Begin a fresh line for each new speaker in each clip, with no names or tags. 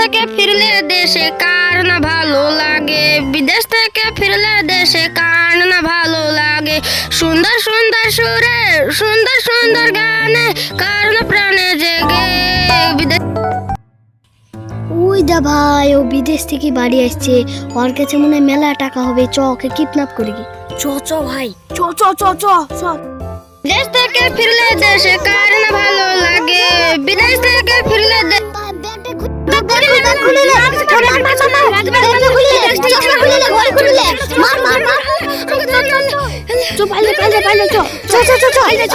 থেকে ফিরলে দেশে কার না ভালো লাগে? বিদেশ থেকে ফিরলে দেশে কার না ভালো লাগে? সুন্দর সুন্দর সুরে সুন্দর সুন্দর গানে কার না প্রাণে জেগে? বিদেশ
ওই দা ভাই ও বিদেশ থেকে বাড়ি আসছে। ওর কাছে মনে হয় মেলা টাকা হবে। চ ওকে কিডন্যাপ করে কি চ চ ভাই। চ চ চ চ চ।
দেশ থেকে ফিরলে দেশে কার না ভালো লাগে? বিদেশ থেকে ফিরলে দে-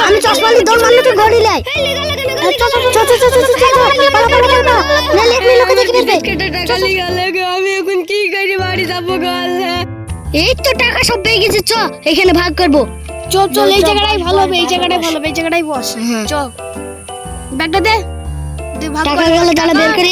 আমি চশমা নিয়ে দৌড় মারলে তুই ঘড়ি লাই
আমি এখন কি করি বাড়ি যাব
এই তো টাকা সব পেয়ে গেছে চ এখানে ভাগ করব
চল চল এই জায়গাটাই ভালো হবে এই জায়গাটাই ভালো হবে এই জায়গাটাই বস চল ব্যাগটা দে দে ভাগ
করে গেলে বের করি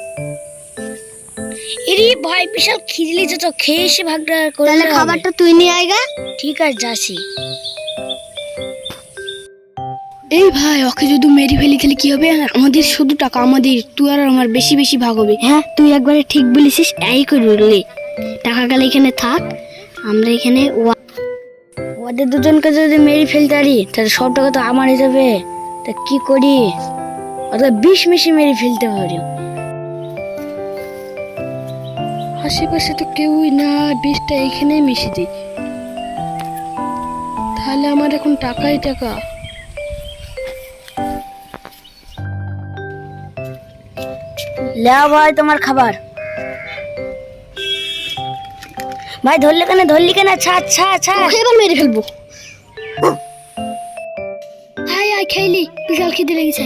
এরি ভাই বিশাল খিদে লেগেছে তো খেয়ে এসে ভাগটা করে তাহলে খাবারটা তুই নিয়ে আয়গা ঠিক আছে যাচ্ছি।
এই ভাই ওকে যদি মেরি ফেলি খেলে কি হবে? আমাদের শুধু টাকা আমাদের তুই আর আমার বেশি বেশি ভাগ হবে।
হ্যাঁ তুই একবারে ঠিক বলেছিস এই করে উঠলি টাকা গেলে এখানে থাক আমরা এখানে ওয়া- ওদের দুজনকে যদি মেরে ফেলতে পারি তাহলে সব টাকা তো আমার হিসাবে তা কি করি? অর্থাৎ বিষ মিশি মেরে ফেলতে পারি।
আশেপাশে তো কেউই না বিষটা এখানেই মিশে দিই। তাহলে আমার এখন টাকাই টাকা।
লে ভাই তোমার খাবার। ভাই ধরলে কেন ধরলি কেন? ছা ছা ছা। এবার মেরে ফেলব। আয় আয় খেলি। খিদে লেগেছে।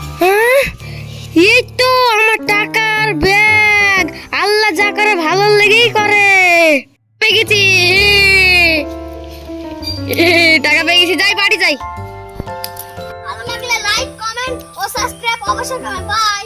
ও সাবস্ক্রাইব অবশ্যই করবেন বাই।